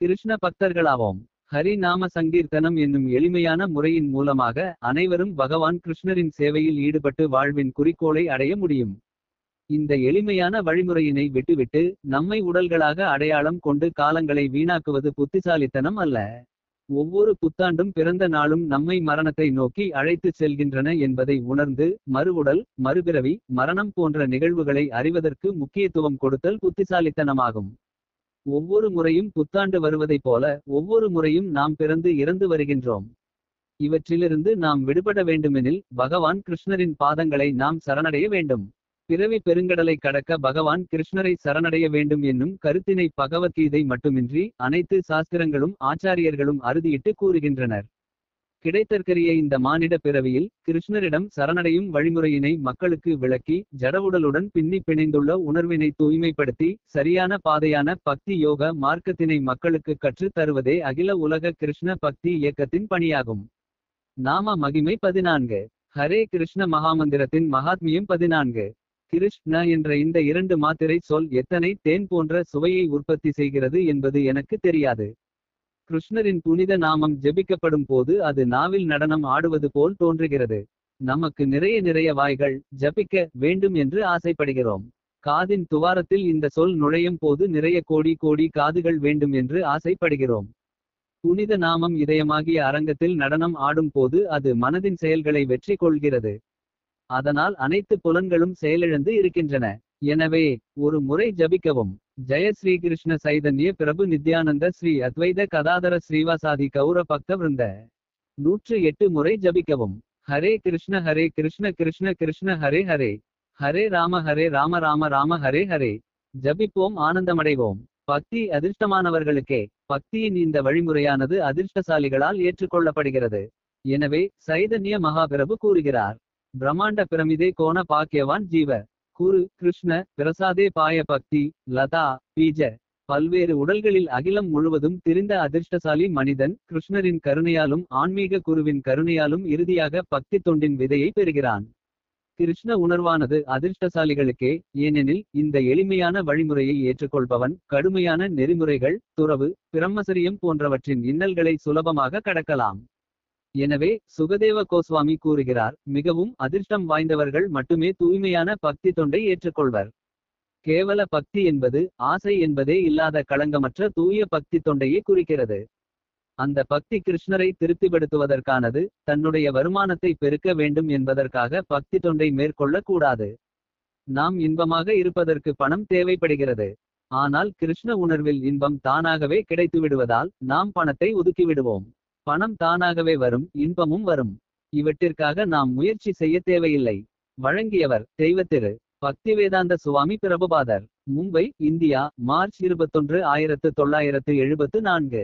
கிருஷ்ண பக்தர்களாவோம் ஹரி நாம சங்கீர்த்தனம் என்னும் எளிமையான முறையின் மூலமாக அனைவரும் பகவான் கிருஷ்ணரின் சேவையில் ஈடுபட்டு வாழ்வின் குறிக்கோளை அடைய முடியும். இந்த எளிமையான வழிமுறையினை விட்டுவிட்டு நம்மை உடல்களாக அடையாளம் கொண்டு காலங்களை வீணாக்குவது புத்திசாலித்தனம் அல்ல. ஒவ்வொரு புத்தாண்டும் பிறந்த நாளும் நம்மை மரணத்தை நோக்கி அழைத்துச் செல்கின்றன என்பதை உணர்ந்து மறுவுடல் மறுபிறவி மரணம் போன்ற நிகழ்வுகளை அறிவதற்கு முக்கியத்துவம் கொடுத்தல் புத்திசாலித்தனமாகும். ஒவ்வொரு முறையும் புத்தாண்டு வருவதைப் போல ஒவ்வொரு முறையும் நாம் பிறந்து இறந்து வருகின்றோம். இவற்றிலிருந்து நாம் விடுபட வேண்டுமெனில் பகவான் கிருஷ்ணரின் பாதங்களை நாம் சரணடைய வேண்டும். பிறவி பெருங்கடலை கடக்க பகவான் கிருஷ்ணரை சரணடைய வேண்டும் என்னும் கருத்தினை பகவத்கீதை மட்டுமின்றி அனைத்து சாஸ்திரங்களும் ஆச்சாரியர்களும் அறுதியிட்டு கூறுகின்றனர். கிடைத்தற்கரிய இந்த மானிட பிறவியில் கிருஷ்ணரிடம் சரணடையும் வழிமுறையினை மக்களுக்கு விளக்கி ஜடவுடலுடன் பின்னி பிணைந்துள்ள உணர்வினை தூய்மைப்படுத்தி சரியான பாதையான பக்தி யோக மார்க்கத்தினை மக்களுக்கு கற்றுத் தருவதே அகில உலக கிருஷ்ண பக்தி இயக்கத்தின் பணியாகும். நாம மகிமை பதினான்கு ஹரே கிருஷ்ண மகாமந்திரத்தின் மகாத்மியம் பதினான்கு கிருஷ்ண என்ற இந்த இரண்டு மாத்திரை சொல் எத்தனை தேன் போன்ற சுவையை உற்பத்தி செய்கிறது என்பது எனக்கு தெரியாது. கிருஷ்ணரின் புனித நாமம் ஜெபிக்கப்படும் போது அது நாவில் நடனம் ஆடுவது போல் தோன்றுகிறது. நமக்கு நிறைய நிறைய வாய்கள் ஜபிக்க வேண்டும் என்று ஆசைப்படுகிறோம். காதின் துவாரத்தில் இந்த சொல் நுழையும் போது நிறைய கோடி கோடி காதுகள் வேண்டும் என்று ஆசைப்படுகிறோம். புனித நாமம் இதயமாகிய அரங்கத்தில் நடனம் ஆடும் போது அது மனதின் செயல்களை வெற்றி கொள்கிறது. அதனால் அனைத்து புலன்களும் செயலிழந்து இருக்கின்றன. எனவே ஒரு முறை ஜபிக்கவும். ஜெய ஸ்ரீ கிருஷ்ண சைதன்ய பிரபு நித்யானந்த ஸ்ரீ அத்வைத கதாதர ஸ்ரீவாசாதி கௌர பக்த விருந்த. நூற்று எட்டு முறை ஜபிக்கவும். ஹரே கிருஷ்ண ஹரே கிருஷ்ண கிருஷ்ண கிருஷ்ண ஹரே ஹரே. ஹரே ராம ஹரே ராம ராம ராம ஹரே ஹரே. ஜபிப்போம் ஆனந்தமடைவோம். பக்தி அதிர்ஷ்டமானவர்களுக்கே. பக்தியின் இந்த வழிமுறையானது அதிர்ஷ்டசாலிகளால் ஏற்றுக்கொள்ளப்படுகிறது. எனவே சைதன்ய மகாபிரபு கூறுகிறார். பிரம்மாண்ட பிரமிதே கோண பாக்கியவான் ஜீவ. குரு கிருஷ்ண பிரசாதே பாய பக்தி லதா பீஜ. பல்வேறு உடல்களில் அகிலம் முழுவதும் திரிந்த அதிர்ஷ்டசாலி மனிதன் கிருஷ்ணரின் கருணையாலும் ஆன்மீக குருவின் கருணையாலும் இறுதியாக பக்தி தொண்டின் விதையை பெறுகிறான். கிருஷ்ண உணர்வானது அதிர்ஷ்டசாலிகளுக்கே ஏனெனில் இந்த எளிமையான வழிமுறையை ஏற்றுக்கொள்பவன் கடுமையான நெறிமுறைகள் துறவு பிரம்மசரியம் போன்றவற்றின் இன்னல்களை சுலபமாக கடக்கலாம். எனவே சுகதேவ கோஸ்வாமி கூறுகிறார் மிகவும் அதிர்ஷ்டம் வாய்ந்தவர்கள் மட்டுமே தூய்மையான பக்தி தொண்டை ஏற்றுக்கொள்வர். கேவல பக்தி என்பது ஆசை என்பதே இல்லாத களங்கமற்ற தூய பக்தி தொண்டையை குறிக்கிறது. அந்த பக்தி கிருஷ்ணரை திருப்திப்படுத்துவதற்கானது தன்னுடைய வருமானத்தை பெருக்க வேண்டும் என்பதற்காக பக்தி தொண்டை மேற்கொள்ள கூடாது. நாம் இன்பமாக இருப்பதற்கு பணம் தேவைப்படுகிறது. ஆனால் கிருஷ்ண உணர்வில் இன்பம் தானாகவே கிடைத்துவிடுவதால் நாம் பணத்தை ஒதுக்கிவிடுவோம். பணம் தானாகவே வரும் இன்பமும் வரும். இவற்றிற்காக நாம் முயற்சி செய்ய தேவையில்லை. வழங்கியவர் தெய்வத்திரு பக்திவேதாந்த சுவாமி பிரபுபாதர். மும்பை இந்தியா மார்ச் இருபத்தொன்று ஆயிரத்து தொள்ளாயிரத்து எழுபத்து நான்கு.